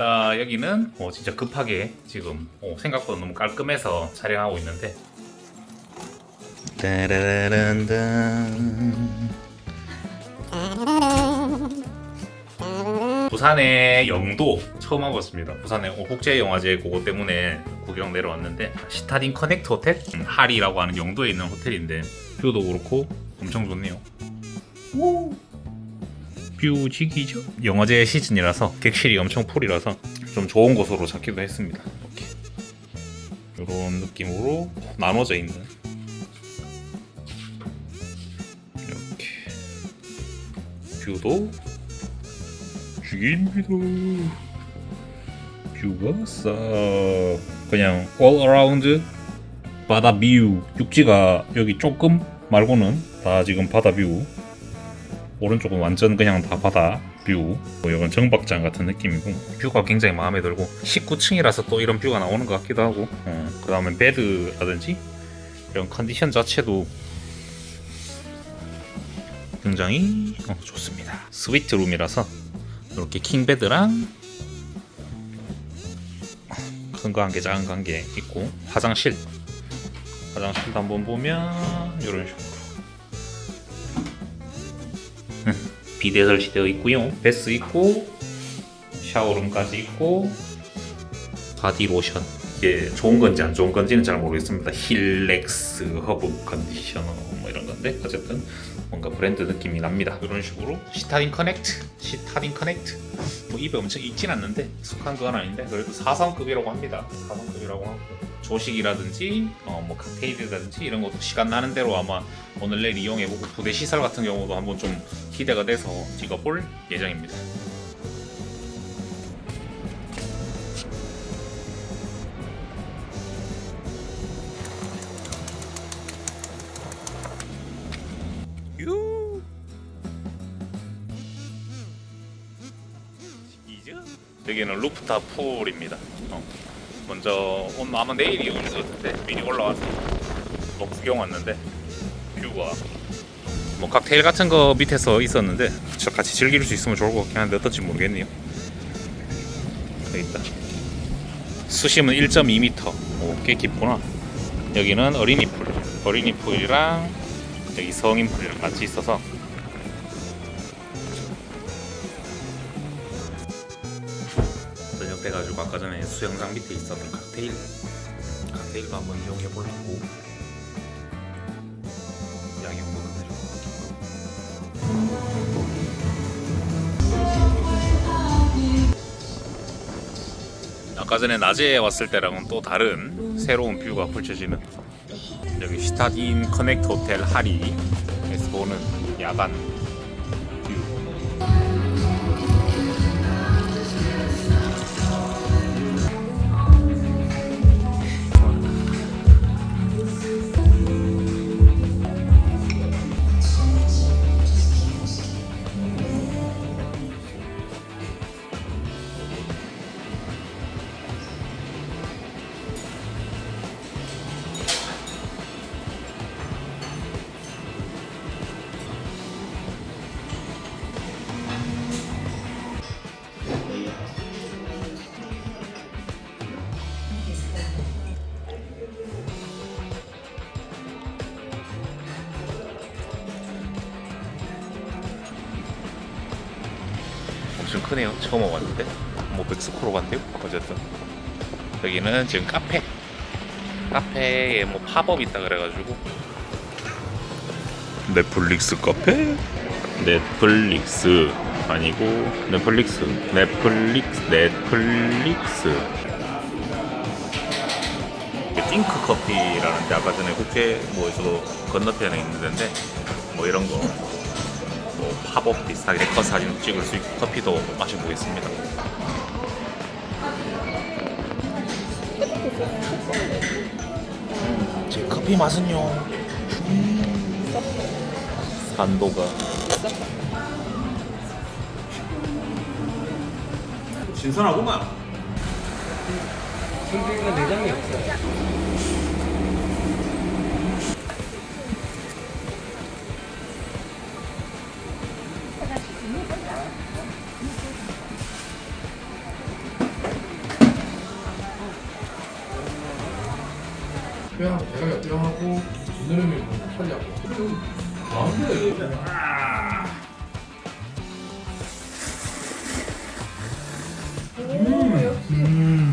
자 여기는 어, 진짜 급하게 지금 어, 생각보다 너무 깔끔해서 촬영하고 있는데 부산의 영도 처음 와봤습니다. 부산의 국제영화제 그거 때문에 구경 내려왔는데 시타딘 커넥트 호텔? 음, 하리라고 하는 영도에 있는 호텔인데 뷰도 그렇고 엄청 좋네요. 뷰 지기죠? 영화제 시즌이라서 객실이 엄청 풀이라서 좀 좋은 곳으로 잡기도 했습니다. 이렇게 이런 느낌으로 나눠져 있는 이렇게 뷰도 죽입니다. 뷰가 싹 그냥 all around 바다 뷰 육지가 여기 조금 말고는 다 지금 바다 뷰 오른쪽은 완전 그냥 다 바다 뷰. 뭐 이건 정박장 같은 느낌이고. 뷰가 굉장히 마음에 들고 19층이라서 또 이런 뷰가 나오는 것 같기도 하고. 그 다음에 베드라든지 이런 컨디션 자체도 굉장히 어, 좋습니다. 스위트 룸이라서 이렇게 킹베드랑 큰 거 한 개 작은 거 한 개 있고 화장실. 화장실도 한번 보면 이런 식으로 비대 설치되어 있고요. 베스 있고 샤워룸까지 있고 바디 로션. 이게 좋은 건지 안 좋은 건지는 잘 모르겠습니다. 힐렉스 허브 컨디셔너 뭐 이런 건데 어쨌든 뭔가 브랜드 느낌이 납니다. 이런 식으로 시타딘 커넥트 시타딘 커넥트. 뭐 입에 엄청 익진 않는데 익숙한 건 아닌데 그래도 4성급이라고 합니다. 4성급이라고 하고 조식이라든지 어, 뭐 칵테일이라든지 이런 것도 시간 나는 대로 아마 오늘 내일 이용해보고 부대 시설 같은 경우도 한번 좀 기대가 돼서 찍어볼 예정입니다 여기는 루프탑 풀입니다. 어. 먼저 오늘 아마 내일이 오는 것 같은데 미리 올라와서 뭐 구경 왔는데 뷰가 뭐 칵테일 같은 거 밑에서 있었는데 저 같이 즐길 수 있으면 좋을 것 같긴 한데 어떨지 모르겠네요. 여기 있다. 수심은 1.2m. 오, 꽤 깊구나. 여기는 어린이 풀. 어린이 풀이랑 여기 성인 풀이랑 같이 있어서 저녁돼가지고 아까 전에 수영장 밑에 있었던 칵테일. 칵테일도 한번 이용해 보려고. 양용도는 내려고. 아까 전에 낮에 왔을 때랑은 또 다른 새로운 뷰가 펼쳐지는 여기 시타딘 커넥트 호텔 하리 에서 보는 야간 엄청 크네요. 처음 와봤는데. 뭐 백스코로 간대요. 어쨌든 여기는 지금 카페. 카페에 뭐 팝업 있다 그래가지고 넷플릭스 카페? 넷플릭스 아니고 넷플릭스 넷플릭스 넷플릭스 이게 띵크 커피라는 데 아까 전에 국회 뭐저 건너편에 있는 데인데 뭐 이런 거 뭐 팝업 비슷하게 컷 사진 찍을 수 있고 커피도 마셔보겠습니다. 제 커피 맛은요. 산도가 신선하구만. 선생님은 내장이 없어요. 뼈하고 뼈하고 지느러미 뭐 털리하고 그리고 가운데 오, 역시. 음.